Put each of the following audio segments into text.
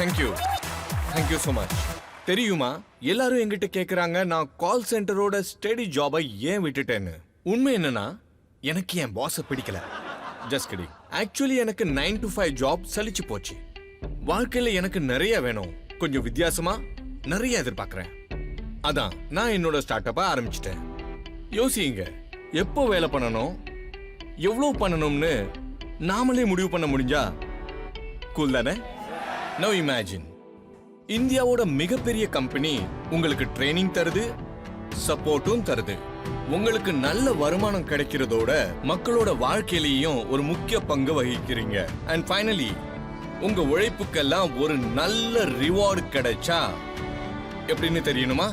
Thank you thank you so much தெரியுமா? எல்லாரும் எங்கிட்ட கேட்குறாங்க நான் கால் சென்டரோட ஸ்டடி ஜாபை ஏன் விட்டுட்டேன்னு? உண்மை என்னன்னா எனக்கு என் பாஸை பிடிக்கல. ஜஸ்ட் கிடி ஆக்சுவலி எனக்கு நைன் டு ஃபைவ் ஜாப் சலிச்சு போச்சு. வாழ்க்கையில் எனக்கு நிறைய வேணும். கொஞ்சம் வித்தியாசமா நிறைய எதிர்பார்க்குறேன். அதான் நான் என்னோட ஸ்டார்ட் அப்பை ஆரம்பிச்சிட்டேன். யோசிங்க எப்போ வேலை பண்ணணும்? எவ்வளோ பண்ணணும்னு நாமளே முடிவு பண்ண முடிஞ்சா? கூல் தானே? நோ இமேஜின் இந்தியாவோட மிகப்பெரிய கம்பெனி உங்களுக்கு ட்ரைனிங் தருது சப்போர்ட்டும் தருது. உங்களுக்கு நல்ல வருமானம் கிடைக்கிறதோட மக்களோட வாழ்க்கையிலையும் ஒரு முக்கிய பங்கு வகிக்கிறீங்க. அண்ட் ஃபைனலி உங்க உழைப்புக்கெல்லாம் ஒரு நல்ல ரிவார்டு கிடைச்சா எப்படின்னு தெரியணுமா?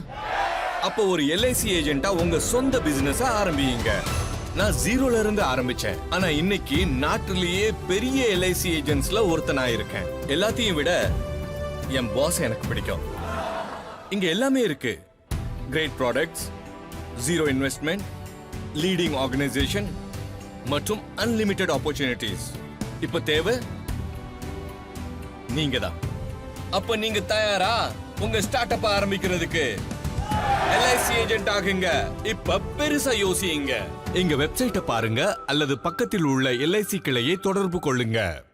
அப்போ ஒரு எல்ஐசி ஏஜென்ட்டா உங்க சொந்த பிசினஸ் ஆரம்பிங்க. நான் ஜீரோல இருந்து ஆரம்பிச்சேன். ஆனா இன்னைக்கு நாட்டிலேயே பெரிய எல்ஐசி ஏஜென்ட்ஸ்ல ஒருத்தனா இருக்கேன். எல்லாத்தையும் விட என் பாஸ் எனக்கு பிடிக்கும். இங்க எல்லாமே இருக்கு. Great products zero investment leading organisation மற்றும் அன்லிமிட்டெட் ஆப்பர்ச்சுனிட்டிஸ் இப்போ தேவை? நீங்க தான் அப்ப நீங்க தயாரா? உங்க ஸ்டார்ட் அப் ஆரம்பிக்கிறதுக்கு. ஏஜென்ட் ஆகுங்க. இப்ப பெருசா யோசியுங்க. எங்க வெப்சைட்டை பாருங்க அல்லது பக்கத்தில் உள்ள எல்ஐசி கிளையை தொடர்பு கொள்ளுங்க.